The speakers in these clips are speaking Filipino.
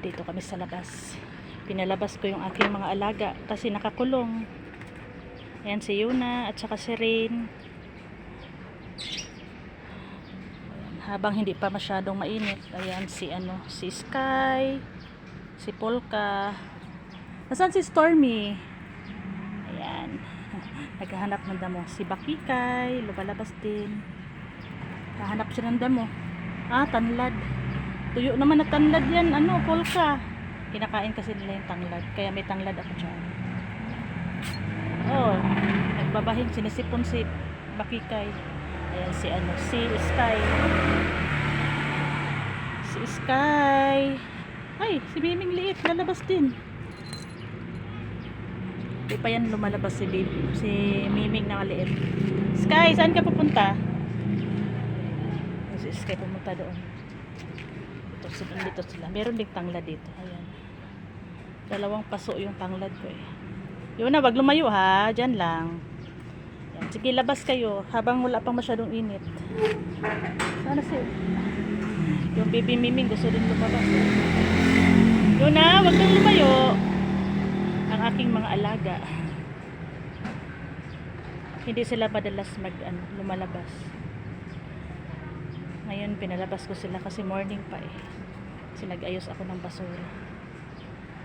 Dito kami sa labas. Pinalabas ko yung aking mga alaga kasi nakakulong. Ayan si Yuna at saka si Rain. Ayan, habang hindi pa masyadong mainit, ayan si ano, si Sky, si Polka. Nasaan si Stormy? Ayan. Naghahanap ng damo. Si Bakikay, lumalabas din. Hahanap siya ng damo. Ah, tanlad. Tuyo naman na tanlad yan. Ano, polka. Kinakain kasi nila yung tanglad. Kaya may tanglad ako dyan. Oh, nagbabahing. Sinisipon si Bakikay. Ayan si ano, si Sky. Si Sky. Ay, si Miming liit. Lalabas din. Di pa yan lumalabas si baby, si Miming na maliit. Sky, saan ka pupunta? Si Sky pumunta doon. Dito sila, dito sila. Meron ding tanglad dito. Ayan. Dalawang paso yung tanglad ko eh. Yun na, wag lumayo ha. Diyan lang. Ayan. Sige, labas kayo habang wala pang masyadong init. Sana si yung baby Miming gusto din lumabas. Yun na, wag kang lumayo ang aking mga alaga hindi sila madalas mag ano, lumalabas ngayon pinalabas ko sila kasi morning pa eh. Kasi nag-ayos ako ng basura.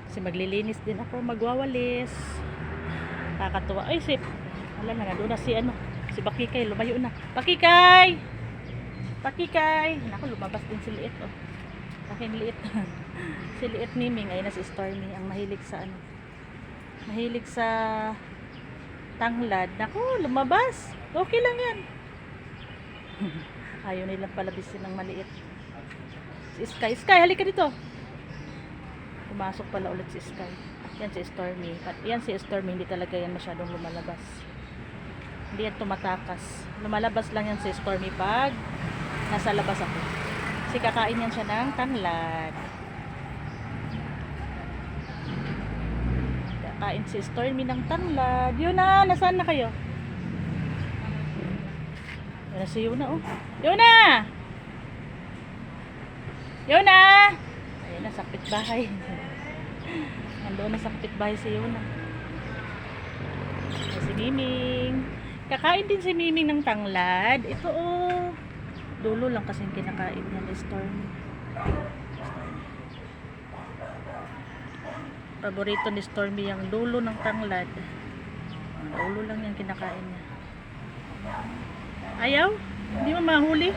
Kasi maglilinis din ako magwawalis. Kakatuwa ay sip alam na nandun na si ano si Bakikay lumayo na. Bakikay Bakikay naku lumabas din si Liit oh. Aking Liit. Si Liit Miming ayun na si Stormy ang mahilig sa ano. Mahilig sa tanglad. Naku, lumabas. Okay lang yan. Ayaw nilang palabisin ng maliit. Si Sky. Sky, halika dito. Pumasok pala ulit si Sky. Yan si Stormy. At yan si Stormy, hindi talaga yan masyadong lumalabas. Hindi yan tumatakas. Lumalabas lang yan si Stormy pag nasa labas ako. Kasi kakain yan siya ng tanglad. Kain si Stormy ng tanglad. Yun na, nasaan na kayo? Na si Yuna, oh. Yuna! Yuna! Ayun na, sakpit bahay. Nandoon na sakpit bahay si Yuna. Ayun si Miming. Kakain din si Miming ng tanglad. Ito, oh. Dulo lang kasi kinakain niya ni Stormy. paborito ni Stormy yung dulo ng tanglad ang dulo lang yung kinakain niya ayaw? hindi mo mahuli?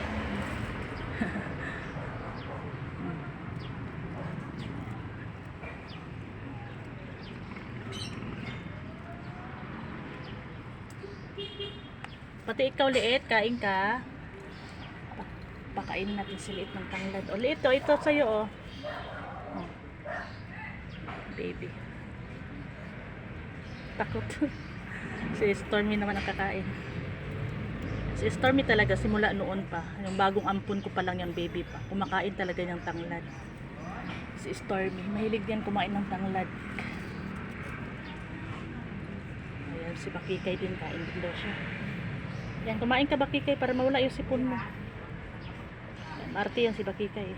pati ikaw liit, kain ka Pa- pakainin natin si liit ng tanglad o liit to, ito sa'yo oh Oh baby. Takot. si Stormy naman ang kakain. Si Stormy talaga simula noon pa. Yung bagong ampun ko pa lang yung baby pa. Kumakain talaga ng tanglad. Si Stormy. Mahilig yan kumain ng tanglad. Ayan, si Bakikay din kain din daw siya. Yan, kumain ka Bakikay para mawala yung sipon mo. Yan, Marty yan si Bakikay.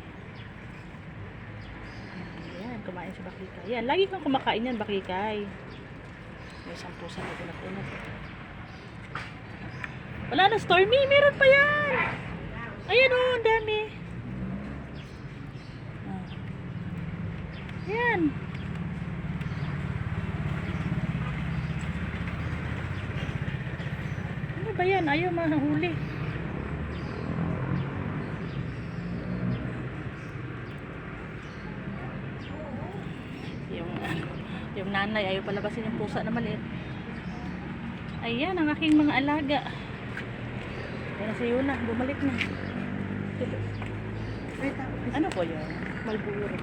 Ayan, kumain si Bakikay. Yan, lagi kang kumakain yan, Bakikay. May isang pusa na pinag-unod. Wala na, Stormy! Meron pa yan! Ayan o, ang dami. Ah. Yan. Ano ba yan? Ayaw mahuli. yung yung nanay ayaw palabasin yung pusa na maliit ayan ang aking mga alaga ayan si Yuna bumalik na ano po yun? Malburo.